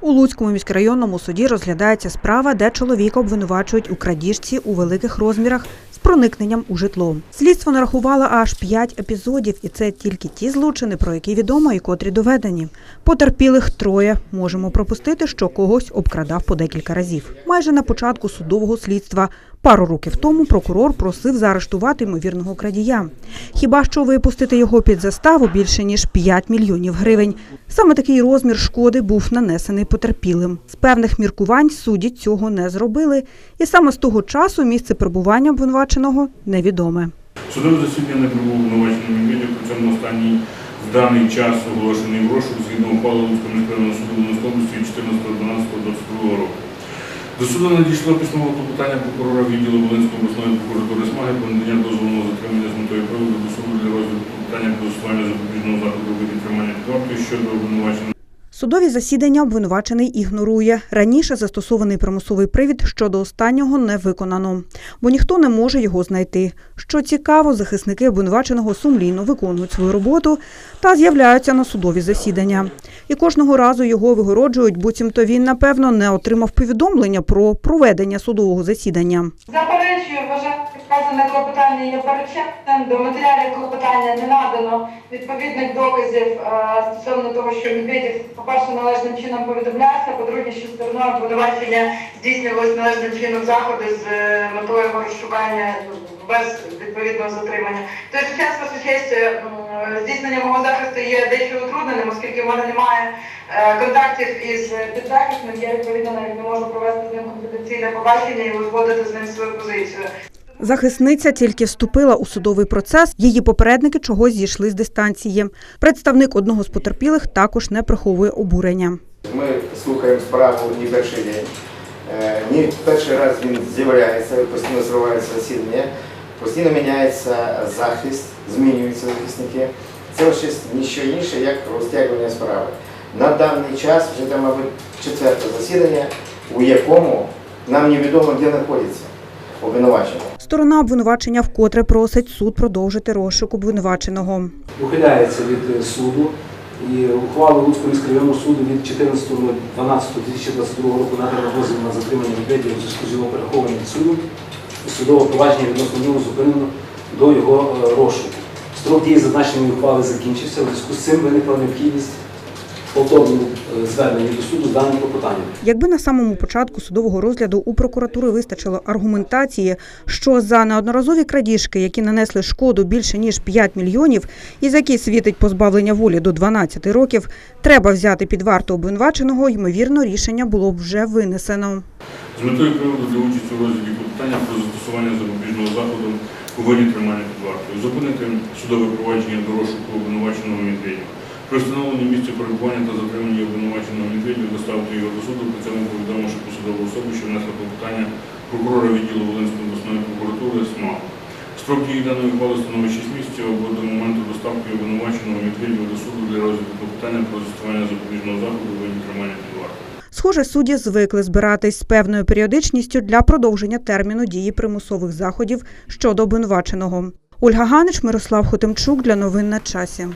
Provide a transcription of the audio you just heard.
У Луцькому міськрайонному суді розглядається справа, де чоловіка обвинувачують у крадіжці у великих розмірах з проникненням у житло. Слідство нарахувало аж п'ять епізодів, і це тільки ті злочини, про які відомо і котрі доведені. Потерпілих троє. Можемо пропустити, що когось обкрадав по декілька разів. Майже на початку судового слідства. Пару років тому прокурор просив заарештувати ймовірного крадія. Хіба що випустити його під заставу більше ніж 5 мільйонів гривень. Саме такий розмір шкоди був нанесений потерпілим. З певних міркувань судді цього не зробили, і саме з того часу місце перебування обвинуваченого невідоме. Судове засідання не прибув обвинуваченому Медведю, при цьому останній в даний час оголошений в розшук згідно ухвали Луцького міськрайонного суду Волинської області 14.12.22 року. До суду надійшло письмове клопотання прокурора відділу Волинської обласної прокуратури СМАГи про надання дозволу затримання з метою приводу до суду для розгляду клопотання про застосування запобіжного заходу виді тримання щодо обвинуваченого Судові засідання обвинувачений ігнорує. Раніше застосований примусовий привід щодо останнього не виконано, бо ніхто не може його знайти. Що цікаво, захисники обвинуваченого сумлінно виконують свою роботу та з'являються на судові засідання. І кожного разу його вигороджують, буцімто він, напевно, не отримав повідомлення про проведення судового засідання. Заперечую, вважаю, вказане клопотання є перечесним. До матеріалів клопотання не надано відповідних доказів е, стосовно того, що Медведєв, по-перше, належним чином повідомлявся, по-друге, що стороною обвинувачення здійснювалось належним чином заходи з е, метою його розшукання без відповідного затримання. Же час, ваша здійснення мого захисту є дещо утрудненим, оскільки в мене немає е, контактів із підзахисним, я відповідно навіть не можу провести з ним конфіденційне побачення і узгодити з ним свою позицію. Захисниця тільки вступила у судовий процес. Її попередники чогось зійшли з дистанції. Представник одного з потерпілих також не приховує обурення. Ми слухаємо справу не перший день. Е, Не перший раз він з'являється, постійно зривається засідання, постійно міняється захист, змінюються захисники. Це ще ніщо інше, як розтягування справи. На даний час вже там, мабуть, четверте засідання, у якому нам невідомо, де знаходиться обвинувачений. Сторона обвинувачення вкотре просить суд продовжити розшук обвинуваченого. ухиляється від е, суду і ухвалу Луцького міськрайонного суду від 14.12.2022 року надано дозвіл на затримання Медведєва у зв'язку з його перехованням суду. Судове провадження відносно нього зупинено до його е, розшуку. Строк дії зазначеної ухвали закінчився. У зв'язку з цим виникла необхідність повторному е, зверненні до суду з даним клопотанням. Якби на самому початку судового розгляду у прокуратури вистачило аргументації, що за неодноразові крадіжки, які нанесли шкоду більше ніж 5 мільйонів, і за які світить позбавлення волі до 12 років, треба взяти під варту обвинуваченого, ймовірно, рішення було б вже винесено. з метою приводу для участі у розгляді клопотання про застосування запобіжного заходу у виді тримання під вартою, зупинити судове провадження до розшуку обвинуваченого Медведєва. При встановленні місця перебування та затримання обвинуваченого Медведєва доставити його до суду, при цьому повідомивши посадову особу, що внесла клопотання прокурора відділу Волинської обласної прокуратури СМА. Строк дії даної ухвали становить 6 місяців або до моменту доставки обвинуваченого Медведєва до суду для розгляду клопотання про застосування запобіжного заходу виді тримання під вартою. Схоже, судді звикли збиратись з певною періодичністю для продовження терміну дії примусових заходів щодо обвинуваченого. Ольга Ганич, Мирослав Хотимчук для новин на часі.